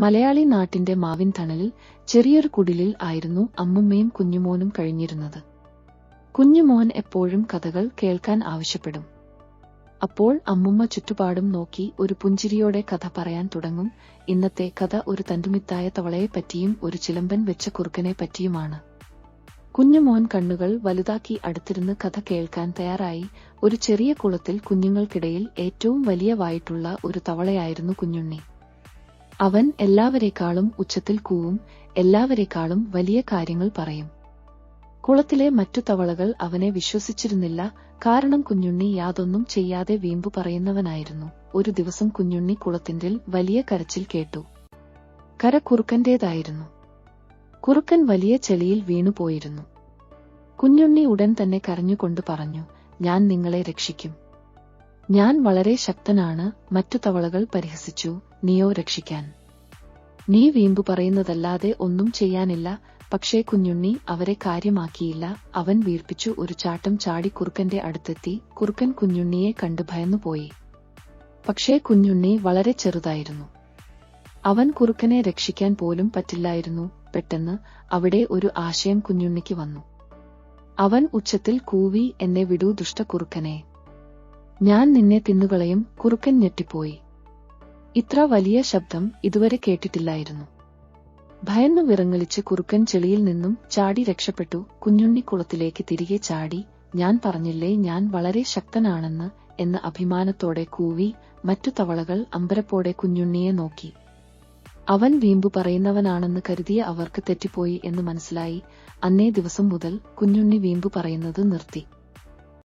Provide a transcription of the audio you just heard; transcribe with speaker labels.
Speaker 1: മലയാളി നാട്ടിന്റെ മാവിൻ തണലിൽ ചെറിയൊരു കുടിലിൽ ആയിരുന്നു അമ്മുമ്മയും കുഞ്ഞുമോനും കഴിഞ്ഞിരുന്നത്. കുഞ്ഞുമോൻ എപ്പോഴും കഥകൾ കേൾക്കാൻ ആവശ്യപ്പെടും. അപ്പോൾ അമ്മുമ്മ ചുറ്റുപാടും നോക്കി ഒരു പുഞ്ചിരിയോടെ കഥ പറയാൻ തുടങ്ങും. ഇന്നത്തെ കഥ ഒരു തന്തുമിത്തായ തവളയെപ്പറ്റിയും ഒരു ചിലമ്പൻ വെച്ച കുറുക്കനെ പറ്റിയുമാണ്. കുഞ്ഞുമോൻ കണ്ണുകൾ വലുതാക്കി അടുത്തിരുന്ന് കഥ കേൾക്കാൻ തയ്യാറായി. ഒരു ചെറിയ കുളത്തിൽ കുഞ്ഞുങ്ങൾക്കിടയിൽ ഏറ്റവും വലിയ വായിട്ടുള്ള ഒരു തവളയായിരുന്നു കുഞ്ഞുണ്ണി. അവൻ എല്ലാവരെക്കാളും ഉച്ചത്തിൽ കൂവും എല്ലാവരെക്കാളും വലിയ കാര്യങ്ങൾ പറയും. കുളത്തിലെ മറ്റു തവളകൾ അവനെ വിശ്വസിച്ചിരുന്നില്ല കാരണം കുഞ്ഞുണ്ണി യാതൊന്നും ചെയ്യാതെ വീമ്പു പറയുന്നവനായിരുന്നു. ഒരു ദിവസം കുഞ്ഞുണ്ണി കുളത്തിന്റെ വലിയ കരച്ചിൽ കേട്ടു. കര കുറുക്കന്റേതായിരുന്നു കുറുക്കൻ വലിയ ചെളിയിൽ വീണുപോയിരുന്നു കുഞ്ഞുണ്ണി ഉടൻ തന്നെ കരഞ്ഞുകൊണ്ട് പറഞ്ഞു ഞാൻ നിങ്ങളെ രക്ഷിക്കും. ഞാൻ വളരെ ശക്തനാണ് മറ്റു തവളകൾ പരിഹസിച്ചു നീയോ രക്ഷിക്കാൻ. നീ വീമ്പു പറയുന്നതല്ലാതെ ഒന്നും ചെയ്യാനില്ല പക്ഷേ കുഞ്ഞുണ്ണി അവരെ കാര്യമാക്കിയില്ല. അവൻ വീർപ്പിച്ചു ഒരു ചാട്ടം ചാടി കുറുക്കന്റെ അടുത്തെത്തി കുറുക്കൻ കുഞ്ഞുണ്ണിയെ കണ്ട് ഭയന്നുപോയി. പക്ഷേ കുഞ്ഞുണ്ണി വളരെ ചെറുതായിരുന്നു. അവൻ കുറുക്കനെ രക്ഷിക്കാൻ പോലും പറ്റില്ലായിരുന്നു പെട്ടെന്ന് അവിടെ ഒരു ആശയം കുഞ്ഞുണ്ണിക്ക് വന്നു. അവൻ ഉച്ചത്തിൽ കൂവി എന്നെ വിടൂ ദുഷ്ടക്കുറുക്കനെ ഞാൻ നിന്നെ തിന്നുകളയും കുറുക്കൻ ഞെട്ടിപ്പോയി. ഇത്ര വലിയ ശബ്ദം ഇതുവരെ കേട്ടിട്ടില്ലായിരുന്നു. ഭയന്നു വിറങ്ങലിച്ച് കുറുക്കൻ ചെളിയിൽ നിന്നും ചാടി രക്ഷപ്പെട്ടു കുഞ്ഞുണ്ണി കുളത്തിലേക്ക് തിരികെ ചാടി ഞാൻ പറഞ്ഞില്ലേ ഞാൻ വളരെ ശക്തനാണെന്ന് എന്ന അഭിമാനത്തോടെ കൂവി മറ്റു തവളകൾ അമ്പരപ്പോടെ കുഞ്ഞുണ്ണിയെ നോക്കി. അവൻ വീമ്പു പറയുന്നവനാണെന്ന് കരുതിയ അവർക്ക് തെറ്റിപ്പോയി എന്ന് മനസ്സിലായി. അന്നേ ദിവസം മുതൽ കുഞ്ഞുണ്ണി വീമ്പു പറയുന്നത് നിർത്തി.